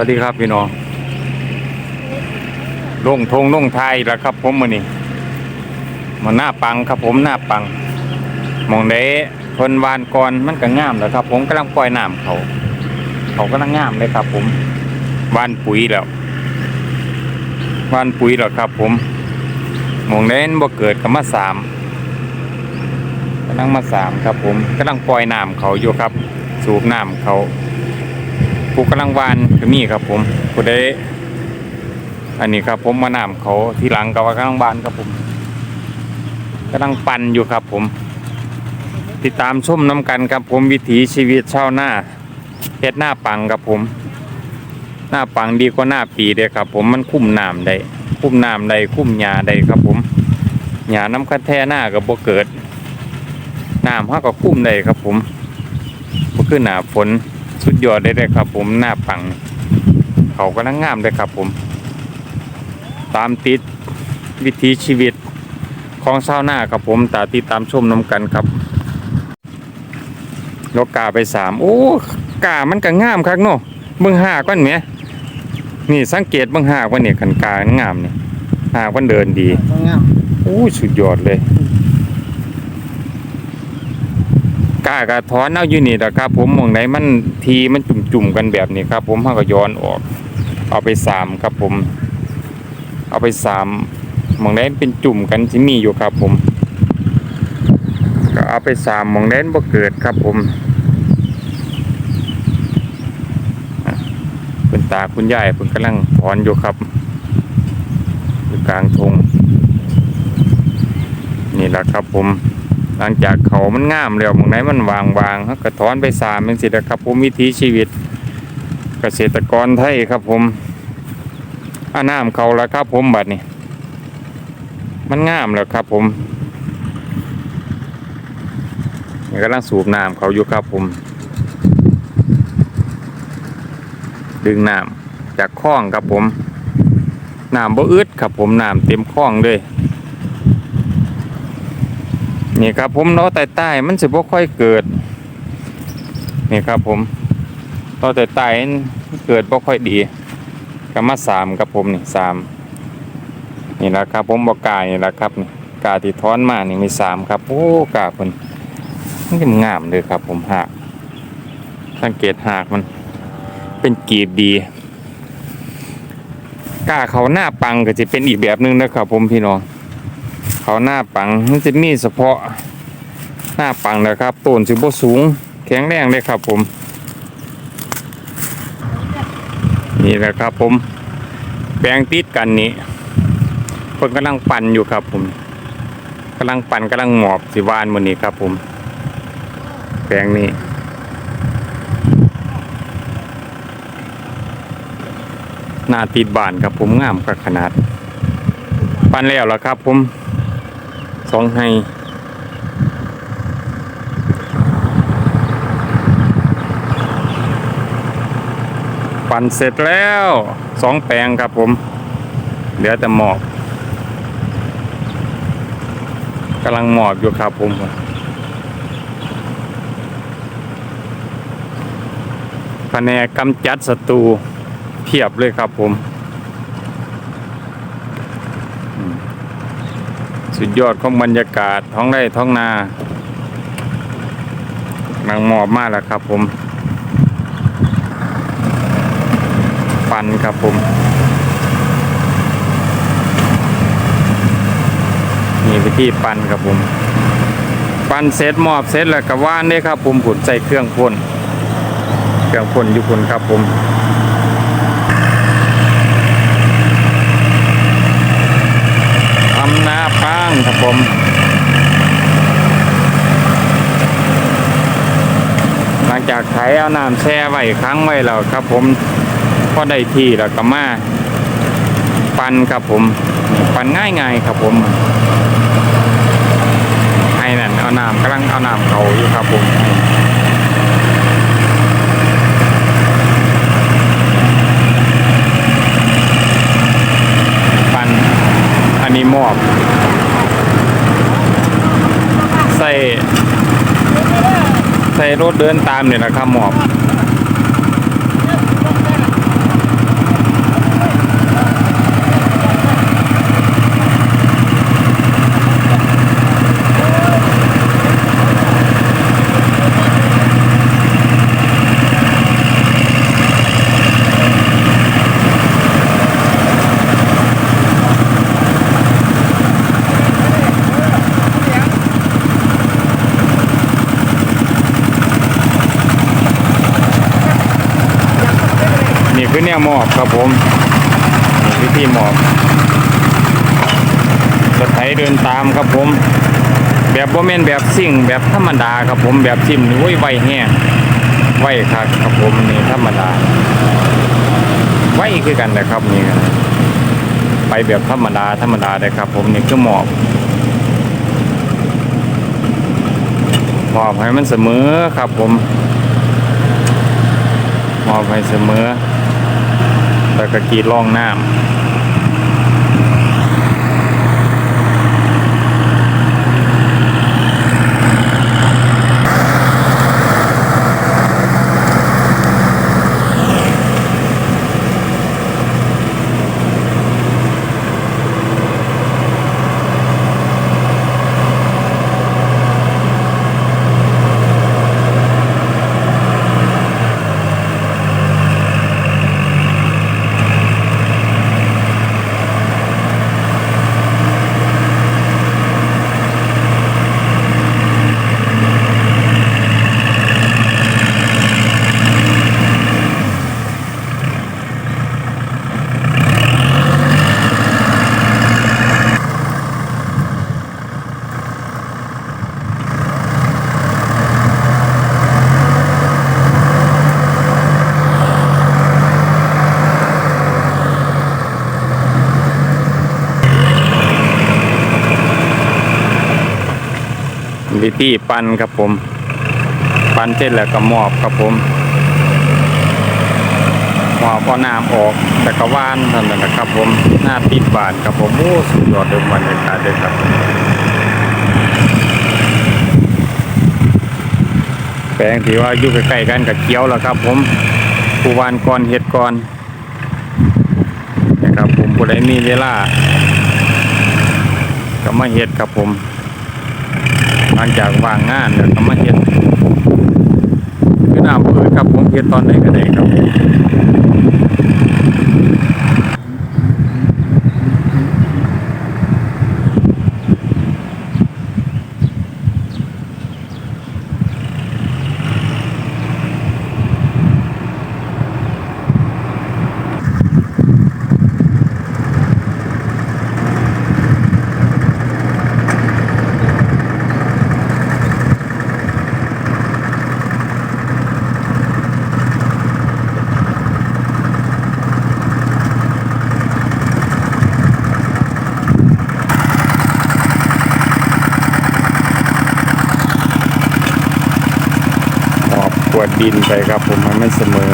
วัสดีครับพี่น้องลงทงลงไทยแล้วครับ ผมมานี่มาหน้าปังครับผมหน้าปังมองเด้เพิ่นวานก่อนมันก็งามแล้วครับ ผมกำลังปล่อยน้ำเขา เขากำลังงามเลยครับ ผมวานปุ๋ยแล้ววานปุ๋ยแล้วครับ ผมมองเด้นบ่เกิดกับมาสามกำลังมาสามครับ ผมกำลังปล่อยน้ำเขาอยู่ครับ สูบน้ำเขา ผู้กำลังวานก็มีครับผมผู้ใดอันนี้ครับผมมาน้ำเขาที่หลังก็ว่ากำลังวานครับผมกำลังปั่นอยู่ครับผม ติดตามชมน้ำกันครับผมวิถีชีวิตชาวนาเฮ็ดหน้าปังครับผม หน้าปังดีกว่าหน้าปีเด้ครับ ผมมันคุ้มน้ำได้คุ้มน้ำได้คุ้มหญ้าได้ครับผมหญ้าน้ำคัดแท่หน้าก็บ่เกิดน้ำเฮาก็คุ้มได้ครับผมบ่คือหนาฝน สุดยอดได้เลยครับ ผมหน้าปัง เขากำลังงามเลยครับผม ตามติดวิถีชีวิตของชาวนาครับผมตาติดตามชมน้ำกันครับนกกาไปสามโอ้กามันก็งามครับเนาะเบิ่งหากมันเนียนี่สังเกตเบิ่งหากว่าเนี่ยขันกางามนี่หากมันเดินดีงามโอ้ยสุดยอดเลย กล้ากระถอนเอาอยู่นี่แหละครับ ผมมองไหนมันทีมันจุ่มๆกันแบบนี้ครับ ผมเขาก็ย้อนออก เอาไปสามครับผม เอาไปสามมองไหนเป็นจุ่มกันที่มีอยู่ครับ ผม ก็เอาไปสามมองไหนบ่เกิดครับ ผมคุณตาคุณยายเพิ่นกำลังถอนอยู่ครับอยู่กลางทงนี่แหละครับผม หลังจากเขามันงามแล้วหมองไหนมันวางวางเขาก็ถอนไปสามเป็นสิแหละครับ ผมวิถีชีวิต เกษตรกรไทยครับผมอาน้ำเขาแล้วครับผมบัดนี้ มันงามแล้วครับผมนี่กำลังสูบน้ำเขาอยู่ครับผม ดึงน้ำจากคลองครับผมน้ำบ่อึดครับผมน้ำเต็มคลองเลย นี่ครับผมล้อใต้ใต้มันสิบ่ค่อยเกิด นี่ครับผมล้อใต้ใต้เกิดบ่ค่อยดีก็มาสามครับผมนี่สามนี่แหละครับผมบอกกานี่แหละครับนี่กาที่ท้อนมานี่มีสามครับโอ้กาเพิ่นมันก็งามเลยครับ ผมหากสังเกตหากมันเป็นกีบดีกาเขาหน้าปังก็จะเป็นอีกแบบนึงนะครับผมพี่น้อง เขาหน้าปังมันจะมีเฉพาะหน้าปังนะครับต้นสิบสูง แข็งแรงเลยครับผม นี่แหละครับผมแปลงติดกันนี้เพิ่นกำลังปั่นอยู่ครับผมกำลังปั่นกำลังหมอบสิวานมื้อนี้ครับผมแปลงนี้หน้าติดบานครับผมงามกับขนาด ปั่นแล้วแล่ะครับผม สองให้ปั่นเสร็จแล้วสองแปลงครับผม เหลือแต่หมอบกำลังหมอบอยู่ครับผมแผนกกำจัดศัตรูเพียบเลยครับผม สุดยอดของบรรยากาศท้องไร่ท้องนานังหมอบมากแล้วครับผมปันครับผม นี่วิธีปันครับผม ปันเสร็จหมอบเสร็จแล้วก็ว่านได้ครับผมผลใส่เครื่องพ่นเครื่องพ่นอยู่พ่นครับผม ทำนางครับผมหลังจากไถเอาน้ำแช่ไว้ค้างไว้แล้วครับ ผมพอได้ที่แล้วก็มาปั่นครับผมนี่ปั่นง่ายๆครับผมให้นั่นเอาน้ำกำลังเอาน้ำเขาอยู่ครับผมปั่นอันนี้หมอบ ใส่ ใส่รถเดินตามเนี่ยนะครับหมอบ คือเนี่ยหมอบครับผมนี่วิธีหมอบรถไถเดินตามครับผม แบบโบแมนแบบสิ่งแบบธรรมดาครับผมแบบซิมนี่โอ้ยไวแห้งไวครับครับผมนี่ธรรมดาไวคือกันนะครับนี่ไปแบบธรรมดาธรรมดาเลยครับผมนี่คือหมอบหมอบให้มันเสมอครับผมหมอบให้เสมอ แล้วก็กีดล่องน้ำ วิธีปั้นครับผม ปั้นเสร็จแล้วก็มอบครับผมมอบเอน้ำออกแต่กว่านเท่นั้นนะครับผมหน้าติดบานครับผมโอ้สุดยอดเดิมบรรยากาศเลยครับแปลงที่ว่าอยู่ใกล้ๆกันกับเกี้ยวแล้วครับ ผมผู้วานก่อนเห็ดก่อนนะครับผมผู้ใดมีเวลาก็มาเห็ดครับผม หลังจากว่างงานแล้วก็มาเฮ็ดคือน้ำพืชครับผมเฮ็ดตอนไหนก็ได้ครับ วดดินไปครับผมมันไม่เสมอ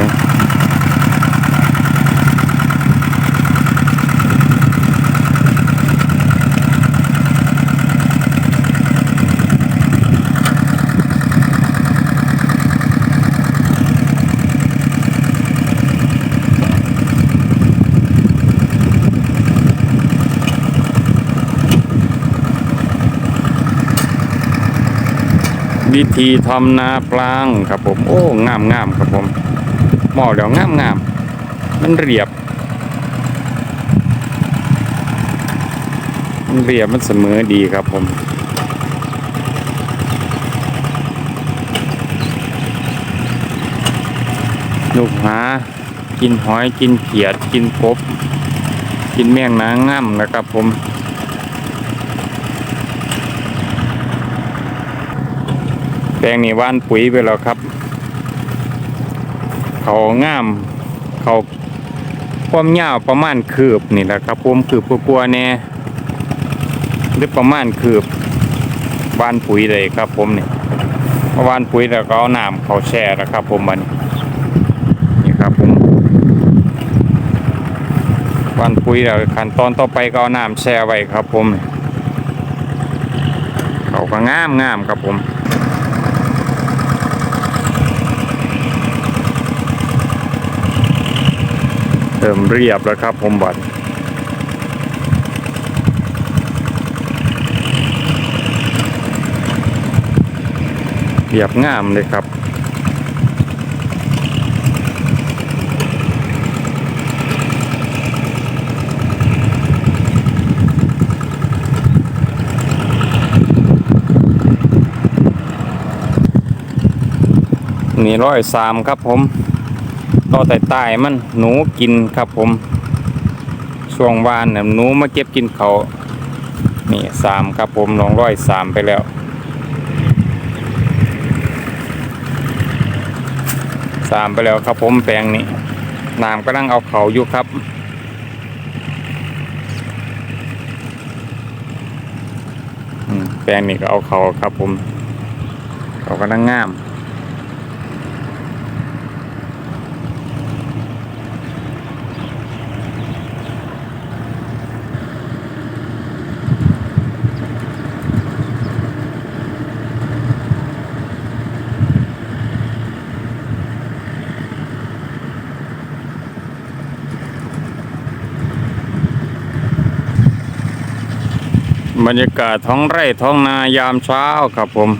วิธีทำนาปลางครับผม โอ้งามงามครับผมหมอแล้วงามงามมันเรียบ มันเรียบมันเสมอดีครับผมลูกหา กินหอยกินเขียด กินกบ กินแมงนางง่ำนะครับผม แปลงนี่ว่านปุ๋ยไปแล้วครับ เขาง่าม เขาความยาวประมาณคืบนี่แหละครับผมคืบกลัวๆแน่หรือประมาณคืบว่านปุ๋ยเลยครับ ผมเนี่พอว่านปุ๋ยแล้วก็เอาน้ำเขาแช่แล้วครับ ผมมันนี่ครับผมว่านปุ๋ยแล้วขั้นตอนต่อไปก็เอาน้ำแช่ไว้ครับ ผม เขาก็งามงามครับผม เติมเรียบแล้วครับผมบัตรเรียบงามเลยครับนี่ร้อยสามครับผม ต่อใต้ใต้มันหนูกินครับผมช่วงวานเนี่ยหนูมาเก็บกินเขานี่สามครับผมลองร้อยสามไปแล้วสามไปแล้วครับผมแปลงนี้น้ำกำลังเอาเขาอยู่ครับแปลงนี้ก็เอาเขาครับผมเขากำลังงาม บรรยากาศท้องไร่ท้องนายามเช้าครับผม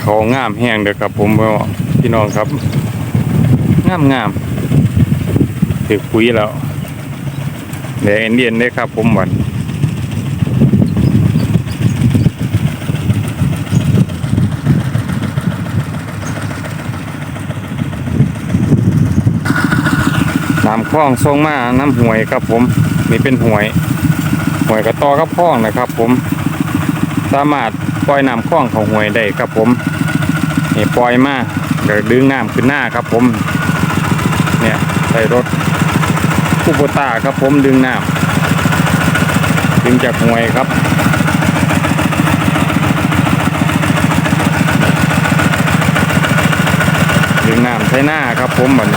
เขางามแห้งเด้อครับผมพี่น้องครับ งามงามถือปุ๋ยแล้วเดี๋ยวเอ็นเดียนได้ครับผมวัน น้องทรงมาน้ำห่วยครับผมนี่เป็นห่วยห่วยกระตอกับคลองนะครับ ผม สามารถปล่อยน้ำคลองเขาห่วยได้ครับผมนี่ปล่อยมาเดี๋ยวดึงน้ำขึ้นหน้าครับผม เนี่ยใส่รถคูโบตาครับผมดึงน้ำดึงจากห่วยครับดึงน้ำใส่หน้าครับผมเหมือน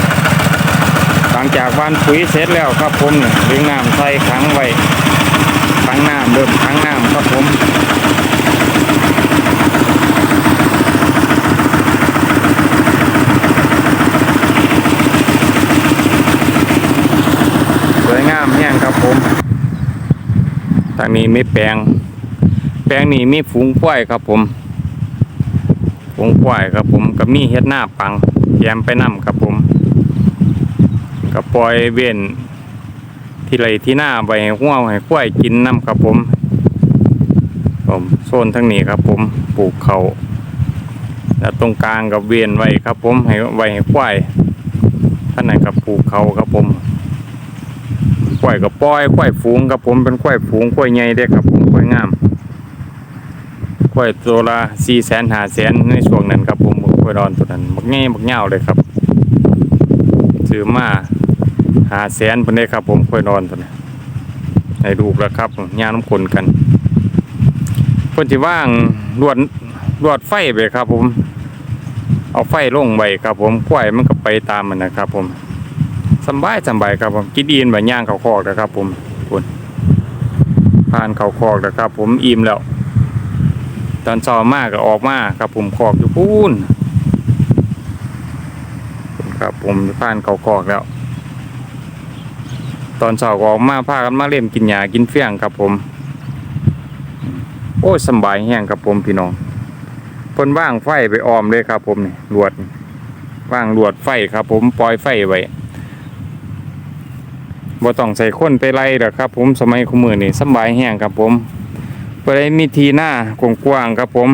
หลังจากวานปุ๋ยเสร็จแล้วครับผมเนี่ยดึงน้ำใส่ขังไว้ขังน้ำเริ่มขังน้ำครับผมสวยงามแห้งครับผมทางนี้ไมีแปลง แปลงนี้มีฝูงกล้วยครับผมฝูงกล้วยครับผมกับมีเฮ็ดหน้าปังแยมไปนํครับผม ก็ปล่อยเว้นที่ไรที่หน้าไปให้หัวให้ควายกินน้ำครับผมผมโซนทั้งนี้ครับ ผมปลูกเขาแล้วตรงกลางกับเวียนไว้ครับ ผมให้ไว้ให้ควายท่านไหนกับปลูกเขาครับผมควายกับปล่อยควายฝูงครับผมเป็นควายฝูงควายใหญ่เด้ครับผมควายงามควายตัวละสี่แสนห้าแสนในช่วงนั้นครับผมควายดอนตัวนั้นบักง่บักเง่าเลยครับซื้อมา หาแสนพิ่นได้ครับผมค่อยนอนตันี้ให้ดูแล้วครับย่างน้ำคนกันเพิ่นสิว่างลวดลวดไฟไปครับ ผม เอาไฟลงไว้ครับ ผมควยมันก็ไปตามมันนะครับ ผมสบายสบายครับผมกินอินแบบย่างเขาคอกนะครับ ผมคุณผ่านเขาคอกนะครับ ผมอิ่มแล้ว ตอนเช้ามากก็ออกมาครับ ผมคอกอยู่พูนครับผมผ่านเขากอกแล้ว ตอนเช้าก็ออกมาพากันมาเล่นกินหญ้ากินเฟี้ยงครับผม โอ้ยสบายแห้งครับผมพี่น้องเพิ่นว่างไฟไปออมเลยครับผมนี่ลวดว่างลวดไฟครับ ผมปล่อยไฟไว้บ่ต้องใส่คนไปไล่หรอกครับ ผมสมัยคุมือนี่สบายแห้งครับผมไปได้มีทีหน้ากว้างๆครับผม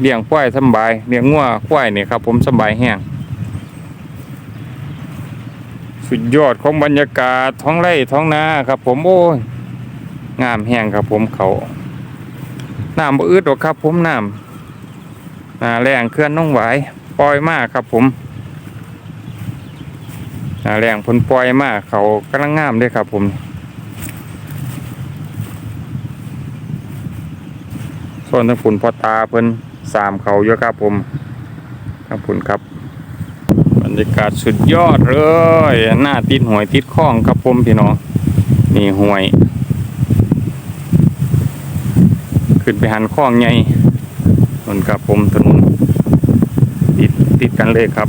เลี้ยงควายสบายเลี้ยงงัวควายนี่ครับ ผมสบายแห้ง สุดยอดของบรรยากาศท้องไร่ท้องนาครับ ผมโอ้ยงามแห้งครับผมเขาน้ำบ่อืดหรอกครับ ผมน้ำนาแรงเคลื่อนน้องไหวปล่อยมากครับ ผมนาแรงเพนปล่อยมากเขากำลังงามเลยครับ ผมส่วนทางฝุ่นพอตาเพิ่นสามเขาเยอะครับ ผมทางฝุ่นครับ รรยากาศสุดยอดเลย หน้าติดหวยติดคลองครับผมพี่น้องนี่หวย ขึ้นไปหันคลองใหญ่นนครับผมถนนติดติดกันเลยครับ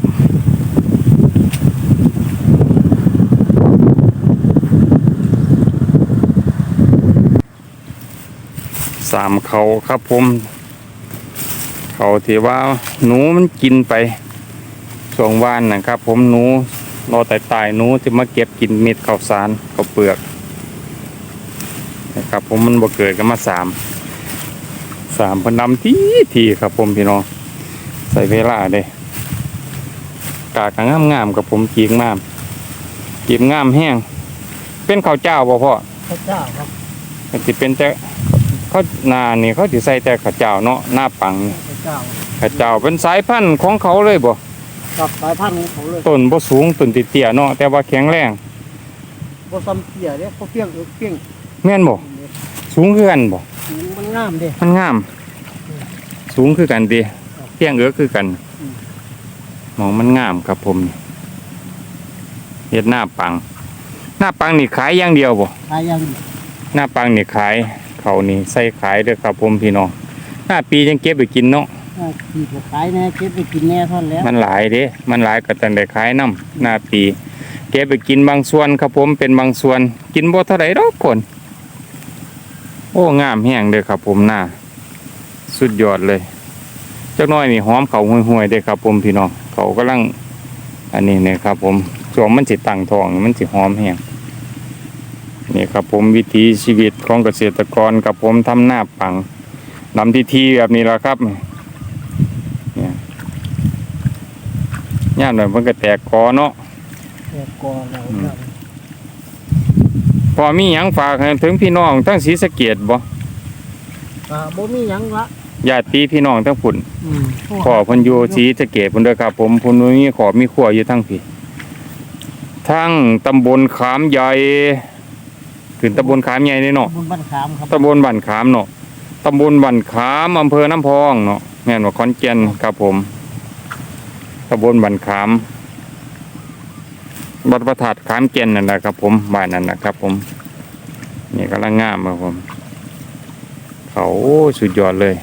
สามเขาครับผม เขาที่ว่าหนูมันกินไป ช่วงวานนะครับ ผมหนูรอแต่ตายหนูจะมาเก็บกินเม็ดข้าวสารข้าวเปลือกนะครับ ผมมันบ่เกิดกันมาสามสามเพันดำทีทีครับ ผมพี่น้องใส่เวลาเด้กากงามงามๆกับผมกีกงามกีกงามแห้งเป็นข้าวเจ้าบ่พ่อพระเจ้าครับมันสิเป็นแต่เขาหนานี่เขาสิใส่แต่ข้าวเจ้าเนาะหน้าปังนี่พระเจ้าข้าวเจ้าเป็นสายพันธุ์ของเขาเลยบ่ กับสายพันธุ์ของเขาเลยต้นบ่สูงต้นเตี้ยๆเนาะแต่ว่าแข็งแรงบ่ซ้ำเตี้ยเด้เขาเพียงเออเพียงแม่นบ่สูงคือกันบ่มันงามเด้มันงาม สูงคือกันดีเพียงเอือคือกันอืมมองมันงามครับผมเฮ็ดหน้าปัง หน้าปังนี่ขายอย่างเดียวบ่ขายยังหน้าปังนี่ขายเขานี่ใส่ขายเด้อครับผมพี่น้องหน้าปียังเก็บไปกินเนาะ อ่าขี่ก็ขายแน่เก็บไปกินแน่ท่านั้นแล้วมันหลายเด้มันหลายก็ตั้งได้ขายน้ำหน้าปีเก็บไปกินบางส่วนครับผมเป็นบางส่วน กินบ่เท่าไหร่ดอกคนโอ้งามแห้งเด้อครับผมหน้าสุดยอดเลยเจ้าน้อยนี่หอมเขาห่วยๆเด้ครับผมพี่น้องเขากำลัง อันนี้เนี่ยครับ ผมช่วงมันสิตั้งทองมันสิหอมแห้งนี่ครับผมวิถีชีวิตของเกษตรกรกับผมทำหน้าปังนำทีทีแบบนี้ละครับ เนี่ย ย่ามหน่อยมันก็แตกคอเนาะแต่กอแล้วอืมพอมีหยังฝากให้ถึงพี่น้องทั้งศรีสะเกดบ่ก็บ่มีหยังละญาติพี่น้องทั้งพุ่นอืมขอเพิ่นอยู่ศรีสะเกดพุ่นเด้อครับ ผมพุ่นมีขอมีครัวอยู่ทั้งพี่ทั้งตำบลขามใหญ่ขึ้นตำบลขามใหญ่นี่เนาะบนบ้านขามครับตำบลบ้านขามเนาะตำบลบ้านขามอำเภอน้ำพองเนาะแม่นว่าขอนแก่นครับผมตำ บลบ้านขามวัดประทัดขามแก่นนั่นแหละครับ ผมบ้านนั่นนะครับ ผม นี่กำลังงามครับผม เขาโอ้สุดยอดเลย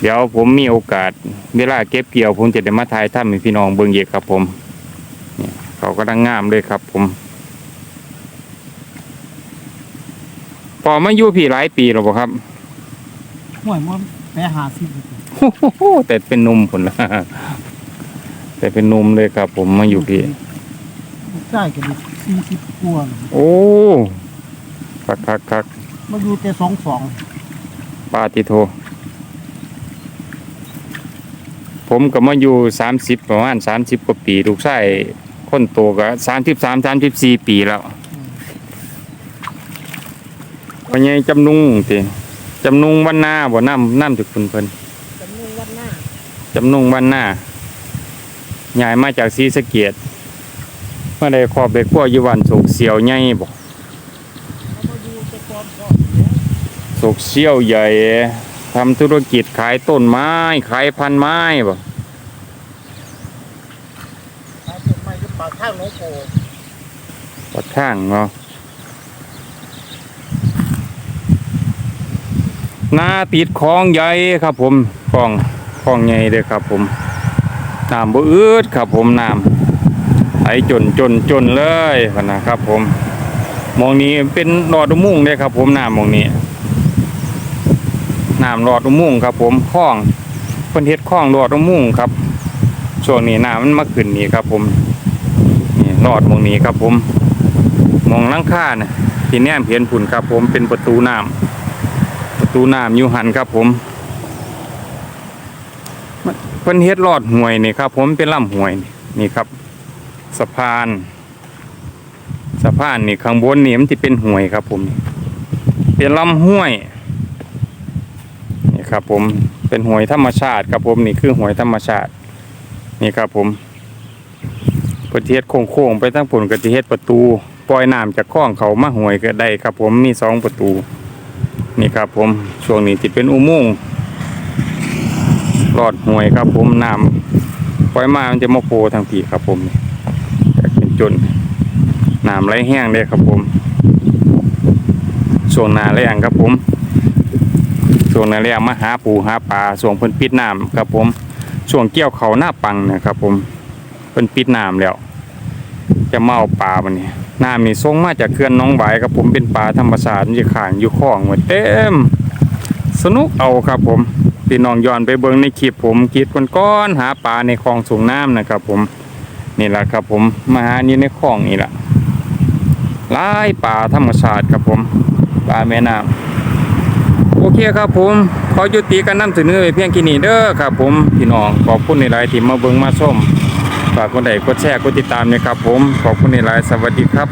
เดี๋ยวผมมีโอกาส เวลาเก็บเกี่ยว ผมจะได้มาถ่ายถ้ำให้พี่น้องเบิ่งเยกครับ ผมเนี่ยเขากำลังงามเลยครับ ผมพอมาอยู่พี่หลายปีแล้วบ่ครับห้วยมันแปรหาสิบโอ้โหแต่เป็นหนุ่มผลละ แต่เป็นหนุ่มเลยครับ ผมมาอยู่พี่ใช่กันสี่สิบกว่าโอ้คักคักคักมาอยู่แต่สองสองปาติโท ผมก็มาอยู่สามสิบประมาณสามสิบกว่าปีลูกชายคนโตก็สามสิบสามสามสิบสี่ปีแล้วพญายจำนุงติจำนุงวันหน้าบ่น้ำน้ำจุกคุณเพิ่นจำนวนวันหน้าจำนุงวันหน้า ย้ายมาจากศรีสะเกียดเมื่อใดขอบเบกขั้วอยู่วันโศกเสียวใหญ่บ่เขามาอก่อนก็โศกเสียวใหญ่ทำธุรกิจขายต้นไม้ ขายพันไม้บ่ขายต้นไม้อยู่ปากข้างหนองโพปัดข้างเนาะนาติดคลองใหญ่ครับผมคลองคลองใหญ่เลยครับผม น้ำบ่อืดครับผมน้ำไหลจนจนจนเลยพนะครับผมมองนี้เป็นหลอดอุโมุ่งเลยครับ ผมน้ำมองนี้น้ำหลอดอุโมุ่งครับ ผมคลองเพิ่นเฮ็ดคลองหลอดอุโมุ่งครับช่วงนี้น้ำมันมาขึ้นนี่ครับ ผมนี่หลอดมองนี้ครับ ผมมองลังคาน่ะที่แนมเห็นผุนครับ ผมเป็นประตูน้ำประตูน้ำอยู่หันครับ ผม เพิ่นเฮ็ดหลอดห่วยนี่ครับ ผมเป็นลำห่วยนี่นี่ครับ สะพาน สะพานนี่ข้างบนนี่มันจะเป็นห่วยครับ ผมเป็นลำห้วยนี่ครับ ผมเป็นห่วยธรรมชาติครับผมนี่คือห่วยธรรมชาติ นี่ครับ ผมประเทศโค้งๆไปทั้งผลกติเฮ็ดประตู ปล่อยน้ำจากคลองเขามาห่วยก็ได้ครับ ผมมีสองประตู นี่ครับ ผมช่วงนี้จะเป็นอุโมงค์ รอดห่วยครับ ผมน้ำปล่อยมามันจะมาโผล่ทางผีครับผมแต่เป็นจนน้ำไหลแห้งเลยครับผมช่วงนาแรงครับผมช่วงนาแรงมาหาปูหาปลาช่วงเพิ่นปิดน้ำครับผมช่วงเกี่ยวเขาหน้าปังเนะครับผมเพิ่นปิดน้ำแล้ว จะเอาปลามันนี่น้ำนี่ส่งมาจากเขื่อนน้องหวครับผมเป็นปลาธรรมชาติมันจะขางอยู่คลองไว้เต็ม สนุกเอาครับผม พี่น้องย้อนไปเบิ่งในคลิปผมคลิปก้อนๆหาปลาในคลองสูงน้ำนะครับ ผมนี่แหละครับ ผมมาหานี่ในคลองนี่แหละหลายป่าธรรมชาติครับผมป่าแม่น้ำโอเคครับผมขอยุติการนำเสนอไว้เพียงแค่นี้เด้อครับ ผมพี่น้องขอบคุณในหลายที่มาเบิ่งมาชมฝากคนใดกดแชร์กดติดตามนะครับผมขอบคุณในหลายสวัสดีครับ